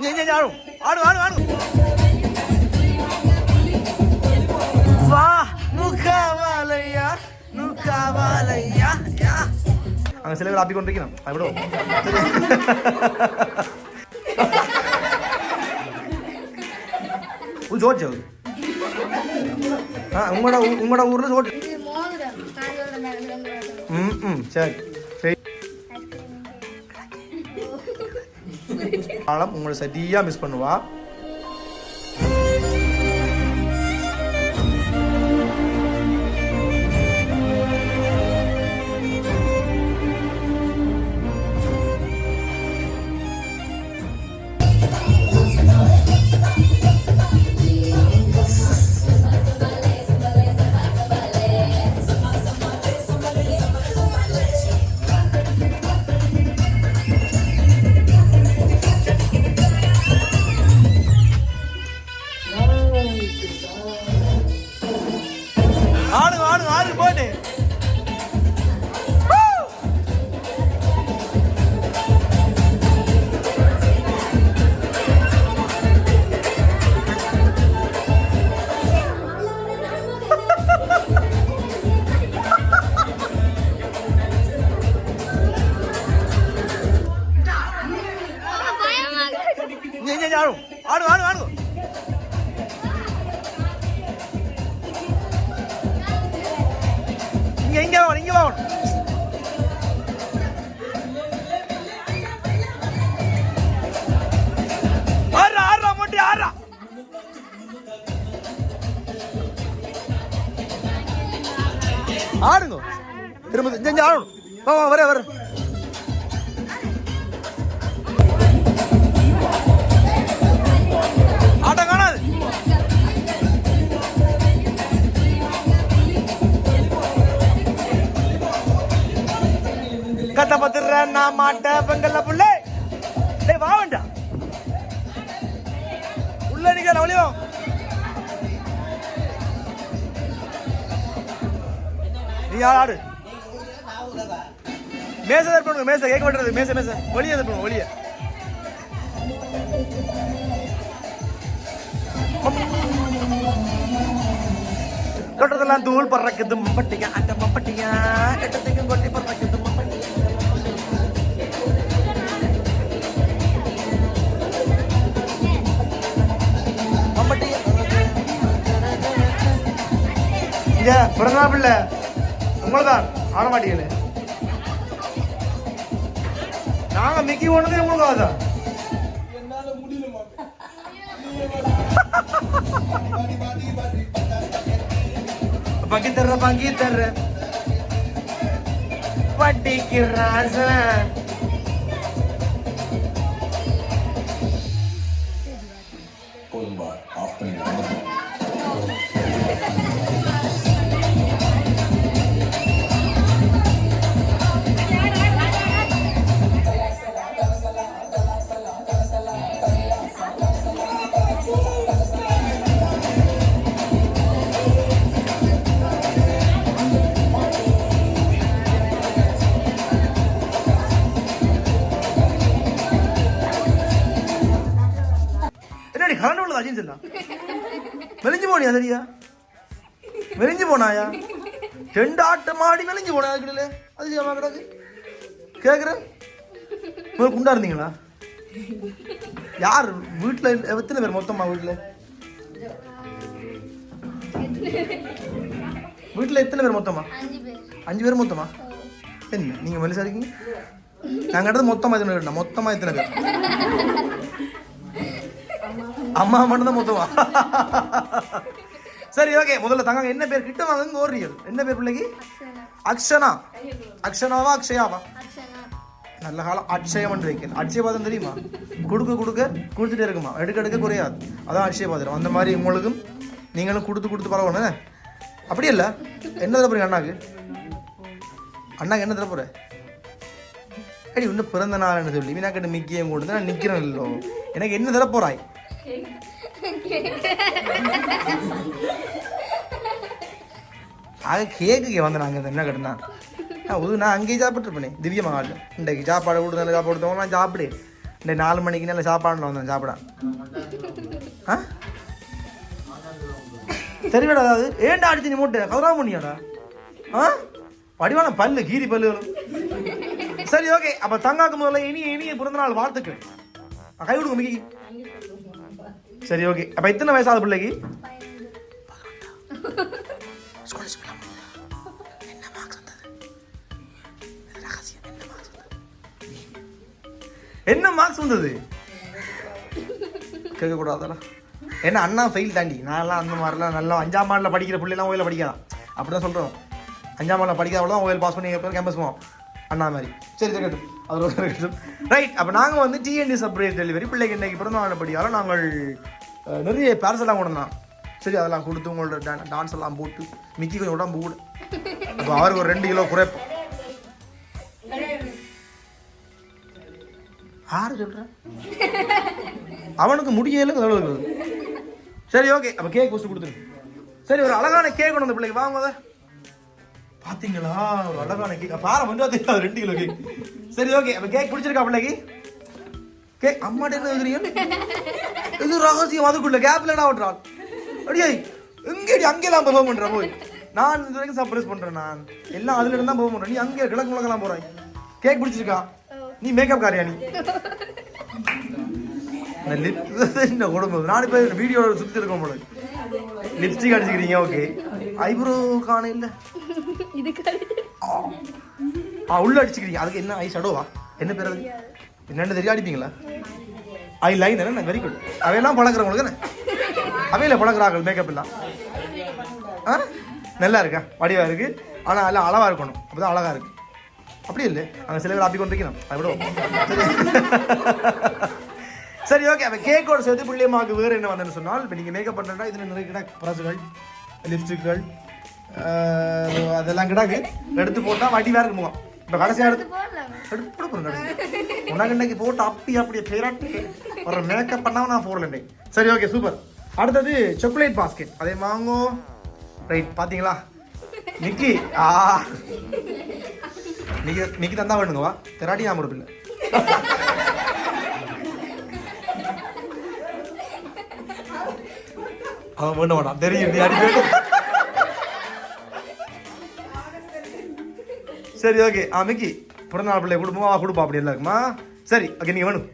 இங்க இங்க ஆடும் ஆடு ஆடு ஆடு வா நுக்காவாலையா நுக்காவாலையா யா அங்க சில பேர் ஆப்பி கொண்டிருக்கணும் அது விடுவோம் ஒரு காலம் உங்களை சரியாக மிஸ் பண்ணுவா. ஆடுங்க. திரும்ப இங்க ஆடணும். வா வா வர வர ஆட்டம் காணாது. கத்த பத்துற நான் மாட்ட பெங்கல்ல புள்ளே. டேய் வா வேண்டாம் உள்ள நிக்கிற ஒளியோ நீ ஆடு, ஆடு மேச பண்ணுங்க மேச கேட்க மாட்டேறது மேச மேச. ஒளிய பண்ணுங்க ஒளியை தொட்டதெல்லாம் தூள் பறக்குது மம்பட்டியா அந்த மம்பட்டியா எட்டத்தையும் கொட்டி பறக்குது மம்பட்டியா மம்பட்டியா பிறந்தா பிள்ளை. உங்களதான். ஆட மாட்டீங்களே நாங்க மிக்கி ஒண்ணுதே உங்களுக்கு அதான் பங்கி தர்ற பங்கி தர்ற வட்டிக்கு ராசா போனியா சரியா? மெலிஞ்சு போனாயா? ரெண்டு ஆட்டு மாடி மெலிஞ்சு போனா அதுக்கிடல அது ஏமா கிடக்கு? கேக்குறேன் முதல்ல குண்டா இருந்தீங்களா? யார்? வீட்டுல எத்தனை பேர் மொத்தமா வீட்டுல வீட்டுல எத்தனை பேர் மொத்தமா? அஞ்சு பேர். மொத்தமா? என்ன நீங்க மெலிசா இருக்கீங்க? நாங்க எடுத்து மொத்தமா எத்தனை பேர்? மொத்தமா எத்தனை பேர்? அம்மா மட்டும் தான் மொத்தமா. சரி ஓகே முதல்ல தங்க என்ன பேர்? கிட்ட வாங்க ஓடுறீங்க. என்ன பேர் பிள்ளைக்கு? அக்ஷனா. அக்ஷனாவா அக்ஷயாவா? நல்ல காலம். அட்சயம் வைக்கணும். அட்சயபாதம் தெரியுமா? கொடுக்க கொடுக்க கொடுத்துட்டே இருக்குமா? எடுக்க எடுக்க குறையாது. அதான் அட்சயபாதம். அந்த மாதிரி உங்களுக்கும் நீங்களும் கொடுத்து கொடுத்து பரவாயில்ல அப்படி இல்லை. என்ன தர போறீங்க அண்ணாக்கு? அண்ணாக்கு என்ன தர போற? அடி இன்னும் பிறந்த நாள்னு சொல்லி. மீனாக்கிட்ட மிக்கியம் கொடுத்து நான் நிற்கிறேன் இல்லோ எனக்கு என்ன தர போறாய்? ஆக கேக்கு வந்து நாங்கள் என்ன கட்டினா உது நான் அங்கேயே சாப்பிட்ருப்பேனே திவ்ய மகால் இன்றைக்கு சாப்பாடு கொடுத்து நல்லா சாப்பாடு கொடுத்தவங்க நான் சாப்பிடு. இன்றைக்கு நாலு மணிக்கு நல்ல சாப்பாடுல வந்தேன் சாப்பிட. ஆ? தெரியுமாடா அதாவது ஏன்டா அடிச்சு நீ மூட்டை? கதறா பண்ணியாடா. ஆ? வடிவான பல்லு கீரி பல்லுகளும். சரி ஓகே. அப்போ தங்காக்கு முதல்ல இனி இனிய பிறந்தநாள் வாழ்த்துக்கள். கை கொடுங்க மிக்கி சரி ஓகே அப்ப எத்தனை வயசாகுது பிள்ளைக்கு? என்ன மார்க்ஸ் வந்தது? கேட்கக்கூடாதா என்ன அண்ணா ஃபெயில் தாண்டி. நான்லாம் அந்த மாதிரிலாம் நல்லா அஞ்சாம் ஆண்டில் படிக்கிற பிள்ளைலாம் ஓயில் படிக்கலாம். அப்படி தான் சொல்கிறோம் அஞ்சாம் ஆண்டில் படிக்காத தான் ஓயில் பாஸ் பண்ணி கேம்பஸ் போவோம். அண்ணா மாதிரி. சரி சரி கேட்டு. அது ஒரு ரைட் அப்போ நாங்கள் வந்து டிஎன்டி சர்ப்ரைஸ் டெலிவரி பிள்ளைக்கு இன்றைக்கி பிறந்த நாள் நாங்கள் நிறைய பேர்செல்லாம் கொண்டு வந்தோம். சரி அதெல்லாம் கொடுத்து உங்களோட டான் டான்ஸ் எல்லாம் போட்டு மிக்கி கொஞ்சம் உடம்பு கூட. அப்போ அவருக்கு ஒரு ரெண்டு கிலோ குறைப்போம் யாரு சொல்கிறேன் அவனுக்கு முடியல எவ்வளவு சரி ஓகே அப்போ கேக் ஃபஸ்ட்டு கொடுத்துரு. சரி ஒரு அழகான கேக் கொண்டு அந்த பிள்ளைக்கு வாங்க பாத்தீங்களா? ஒரு அழகான கேக் பாரு கொஞ்சம் பார்த்தீங்களா ரெண்டு கிலோ கேக் சரி ஓகே அப்ப கேக் பிடிச்சிருக்கா பிள்ளைக்கு? கேக் அம்மாட்ட என்ன எழுதுறீங்க இது ரகசியம். அதுக்குள்ள கேப்ல என்ன ஓட்டுறான் அடியே எங்கேடி? அங்கெல்லாம் பெர்ஃபார்ம் பண்ற போய். நான் இது வரைக்கும் சர்ப்ரைஸ் பண்றேன் நான். எல்லாம் அதுல இருந்து தான் பெர்ஃபார்ம் பண்றேன். நீ அங்கே கிழக்கு முழக்கெல்லாம் போறாய். கேக் பிடிச்சிருக்கா? நீ மேக்கப் காரியா நீ? என்ன உடம்பு நான் இப்போ வீடியோ சுற்றி இருக்கோம் போல. லிப்ஸ்டிக் அடிச்சுக்கிறீங்க ஓகே ஐப்ரோ காண இல்லை? ஆ உள்ள அடிச்சுக்கிறீங்க. அதுக்கு என்ன ஐ ஷடோவா என்ன பேர் அது? என்னென்னு தெரியா அடிப்பீங்களா? ஐ லைன் என்ன வெரி குட் அவையெல்லாம் பழக்கிறவங்களுக்கு என்ன? அவையில பழக்கிறார்கள் மேக்கப் எல்லாம். ஆ? நல்லா இருக்கா? வடிவா இருக்கு. ஆனால் எல்லாம் அளவா இருக்கணும். அப்பதான் அழகா இருக்கு. அப்படி இல்லை. அங்கே சில பேர் அப்படி கொண்டிருக்கணும் அது விடுவோம் சரி ஓகே அப்போ கேக்கோட சேர்த்து பிள்ளையமாக்கு வேறு என்ன வந்தேன்னு சொன்னால் இப்போ நீங்கள் மேக்கப் பண்ணுறதுனா இதில் நிறைய கிட்ட ப்ரஷ்கள் லிப்ஸ்டிக்கள் அதெல்லாம் கிடாக்கு. எடுத்து போட்டால் வட்டி வேறு முகம் இப்போ கடைசியாக எடுத்து எடுத்து போட போகிறேன் உனக்கு இன்னைக்கு போட்டு அப்படி அப்படியே பேராட்டி. ஒரு மேக்கப் பண்ணாமல் நான் போடலண்டே சரி ஓகே சூப்பர் அடுத்தது சாக்லேட் பாஸ்கெட் அதே மாங்கோ. ரைட் பார்த்தீங்களா நிக்கி. ஆ. நிக்கி நிக்கி தந்தா வேணுங்க வா. தெராட்டி நான் கொடுப்பில்ல அவன் வேண்ட தெரியும் நீ அடிக்க சரி ஓகே ஆ மிக்கி பிறந்தநாள் பிள்ளை குடும்பம் அவ கொடுப்பா அப்படி எல்லாம் இருக்குமா சரி ஓகே நீங்கள் வேணும்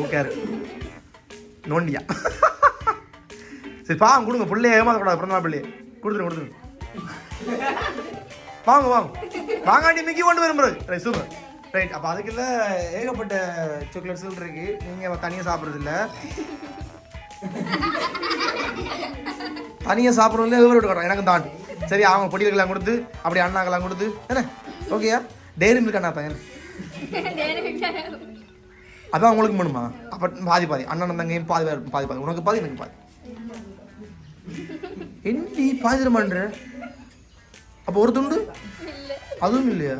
ஓகேரு நோண்டியா. சரி பாங்க கொடுங்க பிள்ளைய ஏமாத்தக்கூடாது பிறந்தநாள் பிள்ளைய. கொடுத்துரு கொடுத்துரு வாங்க வாங்க. வாங்காண்டி மிக்கி கொண்டு வரும் பிறகு. ரைட் சூப்பர் ரைட் அப்போ அதுக்குள்ள ஏகப்பட்ட சாக்லேட்ஸ் இருக்கு. நீங்கள் தனியாக சாப்பிட்றது இல்லை. தனியாக சாப்பிட்றதுல எவ்வளோ எனக்கு தாண்டி சரி அவங்க பொடிகளுக்கெல்லாம் கொடுத்து அப்படி அண்ணாக்கெல்லாம் கொடுத்து என்ன? ஓகேயா டெய்ரி மில்க் அண்ணா பையன் அதான் உங்களுக்கு வேணுமா? அப்போ பாதி பாதி. அண்ணன் தங்கையும் பாதி பேர் பாதி பாதி. உனக்கு பாதி எனக்கு பாதி. என்ன பாதி தர அப்போ ஒரு துண்டு? அதுவும் இல்லையா?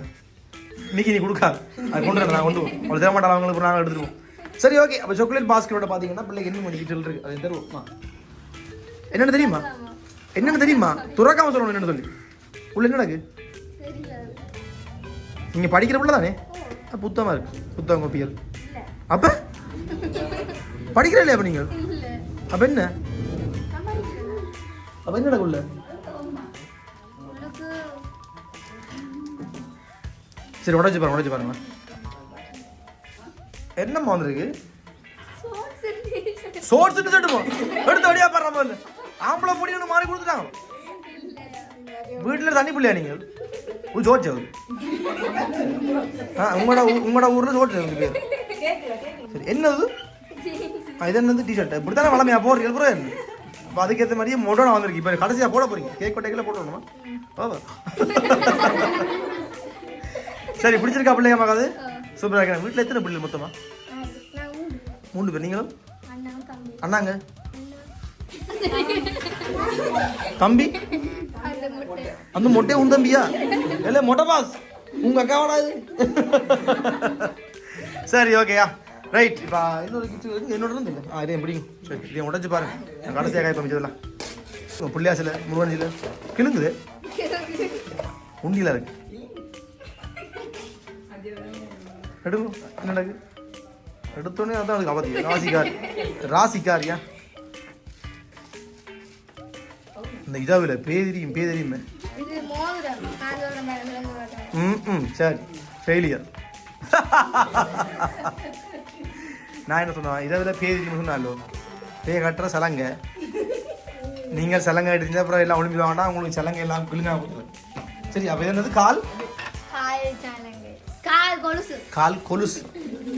இன்னைக்கு நீ கொடுக்காது அது கொண்டு வரேன் நான் கொண்டு போவோம் அவ்வளோ தர மாட்டாங்க அவங்களுக்கு? நாங்கள் எடுத்துருவோம். சரி ஓகே அப்போ சாக்லேட் பாஸ்கெட்டோட பார்த்தீங்கன்னா பிள்ளைக்கு என்ன பண்ணிக்கிட்டு இருக்கு? அது தருவோம். என்னென்னு என்னன்னு தெரியுமா? என்னன்னு தெரியுமா? துறக்காம சொல்லணும் என்னன்னு சொல்லி. உள்ள என்ன நடக்கு தெரியல நீங்க படிக்கிற பிள்ளை தானே? அஹ் புத்தகமா இருக்கு. புத்தகம் கோப்பியல் அப்ப? படிக்கிற இல்லையா அப்ப நீங்கள்? அப்ப என்ன? அப்ப என்ன உனக்கு சரி உடச்சு பாருங்க உடச்சு பாருங்க. என்னம்மா வந்திருக்கு? சோர்ஸ் செட்டுமா எடுத்து வழியா பாடுற ஆம்பளை பொடி ஒன்று மாறி கொடுத்துட்டாங்க. வீட்டில் தண்ணி பிள்ளையா நீங்கள் ஊ சோச்சு அது ஆ உங்களோட உங்களோட ஊரில் சோச்சு அதுக்கு பேர் சரி என்னது? இது என்னது? டிஷர்ட் இப்படி தானே வளமையா போடுறீங்க? அப்புறம் என்ன? அப்போ அதுக்கேற்ற மாதிரியே மொடோனா வந்திருக்கு. இப்போ கடைசியாக போட போறீங்க. கேக் கொட்டைக்கில் போடணுமா ஓவர் சரி பிடிச்சிருக்கா பிள்ளைங்க மகாது சூப்பராக இருக்கிறேன் வீட்டில் எத்தனை பிள்ளை மொத்தமா? நான் ஊடு மூணு. பேர். நீங்களும்? அண்ணாங்க? தம்பி? அந்த முட்டை. உன் தம்பியா? இல்ல மொட்டை பாஸ். உங்க அக்காவோட இது? சரி ஓகேயா ரைட் இப்போ இன்னொரு இருக்கு என்னோட இருந்து இல்லை? ஆ இதையும் பிடிக்கும் சரி இதையும் உடச்சு பாருங்க நான் கடைசியாக காய் பமிச்சதெல்லாம் புள்ளியாசில் முருகஞ்சில் கிளுங்குது உண்டியில் இருக்கு. எடுங்க என்ன எடுத்தோடனே அதான் அதுக்கு அவதி ராசிக்காரி. ராசிக்காரியா? இந்த இதாவில் பேதிரியும் பேதிரியுமே. ம் ம் சரி. ஃபெயிலியர் நான் என்ன சொன்னேன்? இதை விட பேதிரியும் சொன்னாலோ? பேய கட்டுற சலங்க. நீங்கள் சலங்கை எடுத்தீங்க அப்புறம் எல்லாம் ஒளிம்பி வாங்கினா உங்களுக்கு சலங்கை எல்லாம் கிளிங்கா கொடுத்துரும் சரி அப்போ என்னது? கால்? கால் கொலுசு. கால் கொலுசு.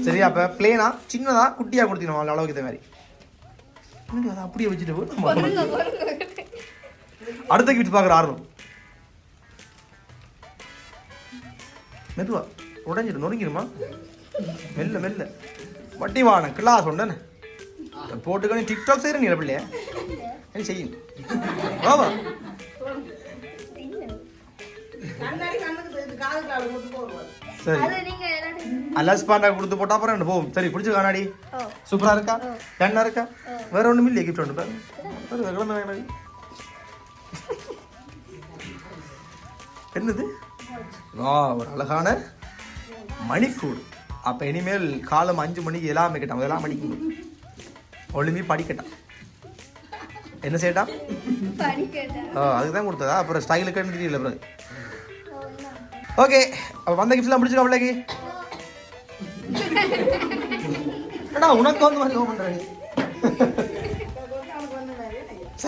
சரி அப்போ பிளேனா சின்னதா குட்டியா கொடுத்தீங்க அளவுக்கு இந்த மாதிரி. அப்படியே வச்சுட்டு போ, நம்ம பொருங்க பொருங்க அடுத்த கிஃப்ட் பார்க்குற ஆர்வம். மெதுவா. உடஞ்சிடும் நொறுங்கிடுமா? மெல்ல மெல்ல. வட்டி வாங்க கிளாஸ் ஒன்று போட்டுக்கணி டிக்டாக் செய்கிற நீ பிள்ளைய என்ன செய்யும் வாவா சரி. அல்லாஸ் பாண்டா கொடுத்து போட்டா அப்புறம் ரெண்டு சரி பிடிச்சி காணாடி. ஓ. சூப்பரா இருக்கா? கண்ணா இருக்கா? வேற ஒண்ணும் இல்லையே கிஃப்ட் ஒன்று. பாரு. பாரு, கிளம்பு, கிளம்பு. என்னது? வா ஒரு அழகான மணிக்கூடு. அப்ப இனிமேல் காலம் அஞ்சு மணிக்கு எல்லாம் வைக்கட்டான் எல்லாம் மணிக்கு ஒழுங்கி படிக்கட்டான். என்ன செய்யட்டான் ஆ அதுக்கு தான் கொடுத்ததா? அப்புறம் ஸ்டைலுக்கு தெரியல பிறகு ஓகே அப்போ வந்த கிஃப்ட்லாம் பிடிச்சிருக்கா பிள்ளைக்கு. என்னடா உனக்கு வந்து மாதிரி நீ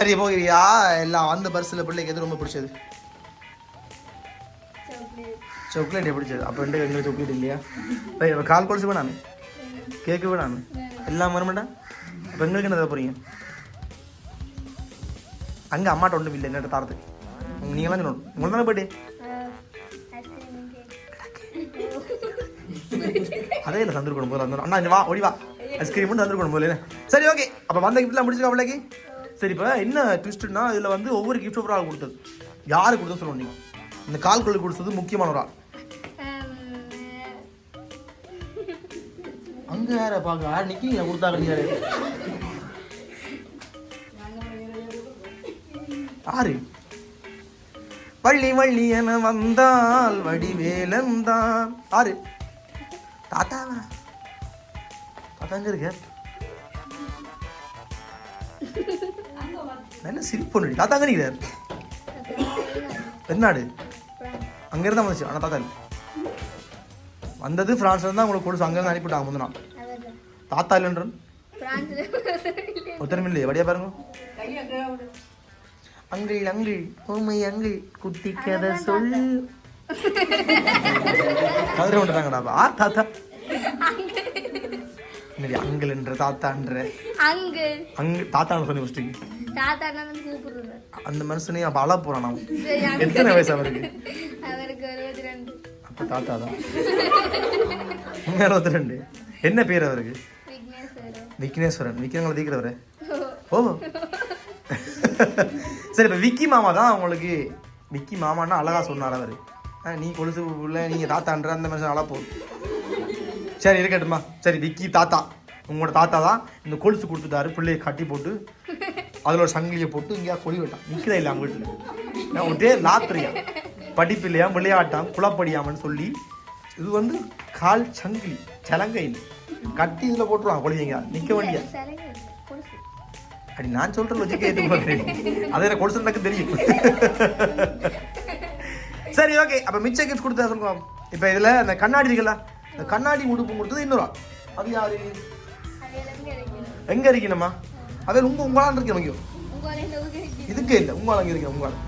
சரி போகிறியா? எல்லாம் வந்த பர்ஸில் பிள்ளைக்கு எது ரொம்ப பிடிச்சது? சாக்லேட் பிடிச்சது. அப்போ ரெண்டு எங்களுக்கு சாக்லேட் இல்லையா? இப்போ கால் கொலுசு வேணாமே. கேக்கு வேணாமே. எல்லாம் வரமாட்டா அப்போ எங்களுக்கு என்ன தர போகிறீங்க அங்கே அம்மாட்ட ஒன்றும் இல்லை என்னட்ட தரது. நீங்களாம் சொல்லணும் உங்களுக்கு தானே போய்ட்டு அதே இல்லை சந்திருக்கணும் போது அண்ணா வா ஓடி வா. ஐஸ்கிரீம் மட்டும் தந்துரு போது சரி ஓகே அப்போ வந்த கிஃப்ட்லாம் முடிச்சிருக்கா பிள்ளைக்கு? சரி இப்போ என்ன ட்விஸ்ட்னா இதில் வந்து ஒவ்வொரு கிஃப்ட் ஒரு ஆள் கொடுத்தது. யாரு கொடுத்தது சொல்லணும் நீங்கள் இந்த கால் கொள்ளு கொடுத்தது முக்கியமான ஒரு ஆள் அங்கே யாரை பார்க்க யார் நிற்கிறீங்க கொடுத்தாங்க யாரு? யாரு? வள்ளி வள்ளி என வந்தால் வடிவேலந்தான். ஆறு தாத்தாவா தாத்தா எங்க இருக்க நல்ல சிரிப்பு தாத்தா எங்க நிற்கிறார் தென்னாடு அங்க இருந்தா வந்துச்சு. ஆனா தாத்தா வந்தது பிரான்ஸ்ல இருந்தா உங்களுக்கு கொடுத்து அங்க இருந்து அனுப்பிட்டாங்க முந்தினா தாத்தா இல்லைன்றன். ஒத்தனம் இல்லையே வடியா பாருங்க. அங்கிள் அங்கிள் ஓமை அங்கிள் குட்டி கதை சொல்லு. கதிரை கொண்டுட்டாங்கடா ஆ தாத்தா. என்னடி அங்கிள்ன்ற தாத்தான்ற? அங்கு அங்கு தாத்தான்னு சொல்லி கூப்பிடுறேன் அந்த மனுஷனையும் அப்போ அழ போறான் எத்தனை வயசு அவருக்கு அப்போ தாத்தா தான். இருபத்தி ரெண்டு. என்ன பேர் அவருக்கு? விக்னேஸ்வரன். விக்னங்களை தீக்கிறவரு. ஓ. சரி இப்போ விக்கி மாமா தான் உங்களுக்கு விக்கி மாமான்னா அழகா சொன்னார் அவர். நீ கொலுசு உள்ள நீங்க தாத்தான்ற அந்த மனுஷன் அழ போகுது. சரி இருக்கட்டுமா சரி விக்கி தாத்தா. உங்களோட தாத்தா தான் இந்த கொலுசு கொடுத்துட்டாரு. பிள்ளைய கட்டி போட்டு அதில் ஒரு சங்கிலியை போட்டு இங்கேயா கொடி விட்டான். நிற்கிறே இல்லை அவங்க வீட்டில் நான் ஒட்டே லாத்திரியா படிப்பு இல்லையா? விளையாட்டாம் குளப்படியாமன்னு சொல்லி இது வந்து கால் சங்கிலி சலங்கையில் கட்டி இதில் போட்டுருவாங்க கொடிங்க நிற்க வேண்டிய. அப்படி நான் சொல்ற லொஜிக் ஏற்று போகிறேன் அதை எனக்கு கொடுத்து எனக்கு தெரியும். சரி ஓகே அப்போ மிச்ச கிஃப்ட் கொடுத்தா சொல்லுவோம் இப்போ இதில் அந்த கண்ணாடி இருக்குல்ல இந்த கண்ணாடி உடுப்பு கொடுத்தது இன்னொரு அது யாரு. எங்க இருக்கணுமா? அது உங்க உங்களால் இருக்க முக்கியம் உங்க இந்த ஊருக்கு கிடைக்கணும். இதுக்கே இல்லை உங்களால் அங்கே இருக்க உங்களால்.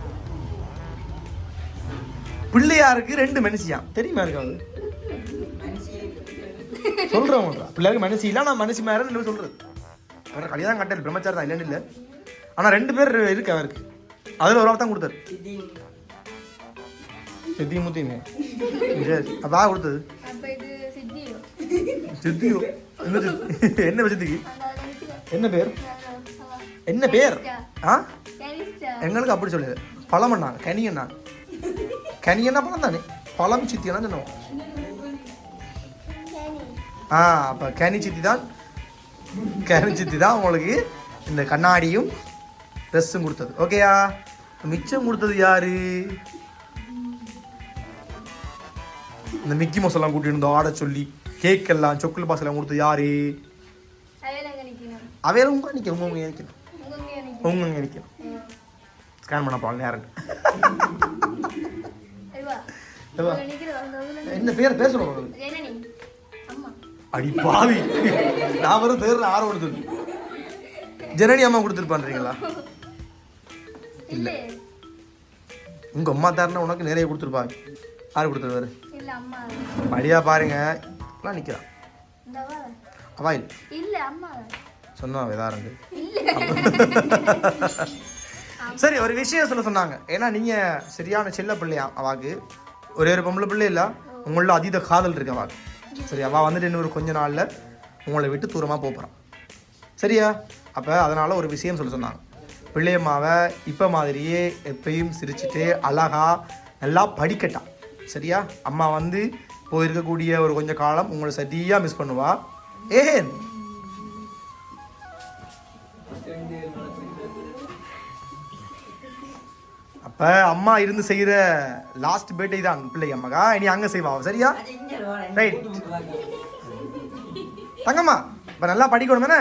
பிள்ளையாருக்கு ரெண்டு மனுஷியா? தெரியுமா இருக்காது உங்கள்ட்ட. பிள்ளையாருக்கு மனுஷி இல்லை நான் மனுஷி மேலே பேர் சொல்றது. அவர் கல்யாணம் கட்டல பிரம்மச்சாரி தான் இல்லைன்னு இல்லை. ஆனா ரெண்டு பேர் இருக்கு அவருக்கு. அதுல ஒரு தான் கொடுத்தாரு. சித்தி முத்தியுமே. அப்பா கொடுத்தது. சித்தியோ? என்ன சித்தி? என்ன சித்திக்கு. என்ன பேர். என்ன பேர்? ஆ. எங்களுக்கு அப்படி சொல்லுது. பழம் பண்ணாங்க கனியண்ணாங்க கனியண்ணா பழம் தானே பழம் சித்தியெல்லாம் சொன்னோம் கனி. ஆ அப்போ கனி சித்தி தான். கனி சித்தி தான் உங்களுக்கு இந்த கண்ணாடியும் ட்ரெஸ்ஸும் கொடுத்தது. ஓகேயா மிச்சம் கொடுத்தது யாரு? இந்த மிக்கி மோஸ் எல்லாம் கூட்டிட்டு இருந்தோம் ஆட சொல்லி கேக் எல்லாம் சொக்குல் பாஸ் எல்லாம் கொடுத்து யாரு? அவையில அங்க நிக்கணும்? அவையில உங்க நிற்க உங்க நிற்கணும் உங்க நிற்கணும் ஸ்கேன் பண்ண போகலாம் இதுல என்ன பேர் பேர் அம்மா. அடி பாவி. நான் வரும் தேர்ல ஆறு கொடுத்து ஜனனி அம்மா கொடுத்துருப்பான்றீங்களா? இல்ல. உங்க அம்மா தாருன்னா உனக்கு நிறைய கொடுத்துருப்பாங்க. யாரு கொடுத்துருவாரு படியா பாருங்க. வா அவா இல்லை. இல்ல அம்மா சொன்னா இல்ல. சரி ஒரு விஷயம் சொல்ல சொன்னாங்க. ஏன்னா நீங்க சரியான செல்ல பிள்ளையா அவாக்கு. ஒரே ஒரு பொம்பளை பிள்ளை இல்ல உங்களோட அதீத காதல் இருக்கு அவாக்கு. சரி அவ வந்துட்டு இன்னொரு கொஞ்ச நாள்ல உங்களை விட்டு தூரமா போப் போறான் சரியா? அப்ப அதனால ஒரு விஷயம் சொல்ல சொன்னாங்க. பிள்ளையம்மாவை இப்ப மாதிரியே எப்பயும் சிரிச்சுட்டு அழகா நல்லா படிக்கட்டான் சரியா? அம்மா வந்து போயிருக்கக்கூடிய ஒரு கொஞ்ச காலம் உங்களை சரியா மிஸ் பண்ணுவா. ஏன்? அப்ப அம்மா இருந்து செய்யற லாஸ்ட் பேட்டை தான் பிள்ளை அம்மாக்கா. இனி அங்க செய்வா சரியா? ரைட் தங்கம்மா இப்ப நல்லா படிக்கணும் தானே?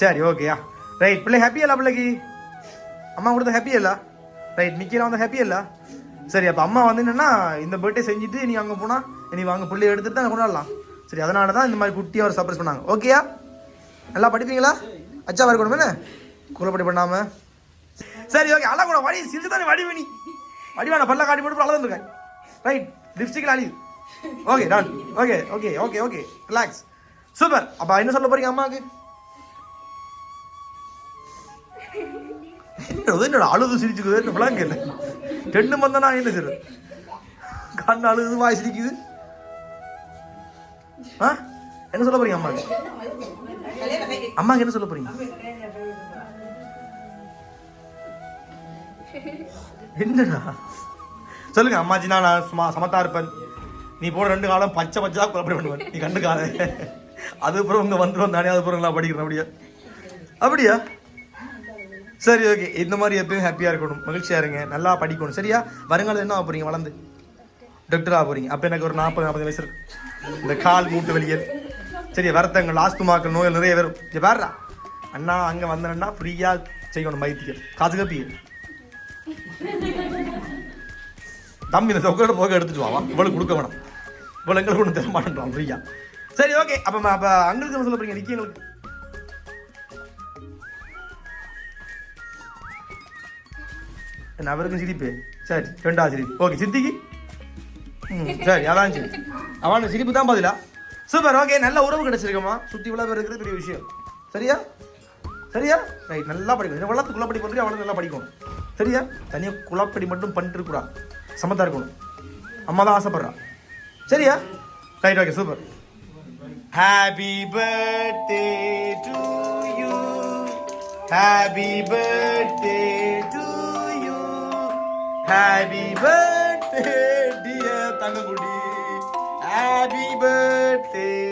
சரி ஓகேயா ரைட் பிள்ளை ஹாப்பி இல்ல பிள்ளைக்கு? அம்மா கொடுத்த ஹாப்பி இல்ல ரைட் நிக்கிற வந்து ஹாப்பி இல்ல சரி அப்ப அம்மா வந்து என்னன்னா இந்த பர்த்டே செஞ்சுட்டு நீ அங்க போனா நீ வாங்க பிள்ளைய எடுத்துட்டு தான் கொண்டாடலாம். சரி அதனால தான் இந்த மாதிரி குட்டியா ஒரு சர்ப்ரைஸ் பண்ணாங்க. ஓகேயா நல்லா படிப்பீங்களா அச்சா வரக்கூடாது என்ன? குலப்படி பண்ணாம. சரி ஓகே அழ கூட வடி சிரிச்சு தானே வடி வேணி வடிவான பல்ல காட்டி போட்டு அழகு இருக்கேன் ரைட் லிப்ஸ்டிக்ல அழியுது okay done okay okay okay okay relax super அப்ப என்ன சொல்ல போறீங்க அம்மாவுக்கு? என்னோட அழுது சிரிச்சுக்குது? என்ன விளங்க இல்லை ரெண்டு மந்தனா என்ன சரி கண் அழுது வாய் சிரிக்குது. ஆ? என்ன சொல்ல போறீங்க அம்மாக்கு அம்மாக்கு என்ன சொல்ல போறீங்க? என்னடா? சொல்லுங்க அம்மாஜி நான் சும்மா சமத்தா இருப்பேன். நீ போட ரெண்டு காலம் பச்சை பச்சை குழப்படி பண்ணுவேன். நீ கண்டுக்காத அதுக்கப்புறம் உங்க வந்துடும் தானே அதுக்கப்புறம் நான் படிக்கிறேன் அப்படியா? அப்படியா? சரி ஓகே இந்த மாதிரி எப்பயும் ஹாப்பியாக இருக்கணும். மகிழ்ச்சியாக இருங்க. நல்லா படிக்கணும். சரியா? வருங்காலம் என்ன ஆக போறீங்க? வளர்ந்து. டாக்டர் ஆக போறீங்க. அப்போ எனக்கு ஒரு நாற்பது நாற்பது வயசு இருக்கு. இந்த கால் மூட்டு வெளியே சரி வருத்தங்கள் ஆஸ்துமாக்கள் நோய்கள் நிறைய வரும் இங்கே பாருடா. அண்ணா அங்கே வந்தேன்னா ஃப்ரீயாக செய்யணும் வைத்தியம். காசு கப்பி தம்பி இந்த சொக்கோட போக எடுத்துட்டு வாவா. இவ்வளவு கொடுக்க வேணாம். இவ்வளோ எங்களுக்கு ஒன்று தர மாட்டேன்றான் ஃப்ரீயா சரி ஓகே அப்போ அப்போ அங்களுக்கு என்ன சொல்ல போறீங்க நிக்கி எங்களுக்கு. என்ன அவருக்கும் சிரிப்பு? சரி ரெண்டாவது சிரிப்பு. ஓகே சித்திக்கு? ம் சரி அதான் சரி அவனுக்கு சிரிப்பு தான் பதிலா? சூப்பர் ஓகே நல்ல உறவு கிடைச்சிருக்கம்மா. சுற்றி பேர் இருக்கிறது பெரிய விஷயம். சரியா? சரியா? ரைட் நல்லா படிக்கும் இந்த வளர்த்து குழப்படி பண்ணுறது அவ்வளோ நல்லா படிக்கும். சரியா? தனியாக குளப்படி மட்டும் பண்ணிட்டு கூடாது. சமத்தா இருக்கணும். அம்மா தான் ஆசைப்படுறா. சரியா? Right okay super happy birthday to you happy birthday to you happy birthday dear தங்கக்குடி Happy birthday.